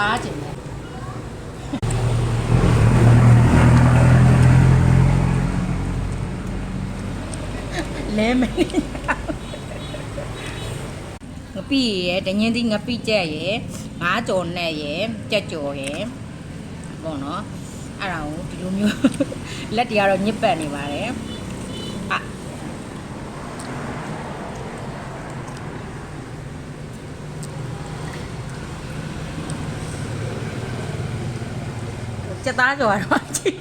စားခြင်းပဲလဲမင်းငပိရယ်တညင်းသီးငပိကြက်ရယ်ငါးကြော်နဲ့ရယ်ကြက်ကြော်ရယ်ပေါ့နော်အဲ့ဒါကိုဒီလိုမျိုးလက်တရတော့ညစ်ပတ်နေပါတယ် စက်သားကြော်ရတော့ကြည့်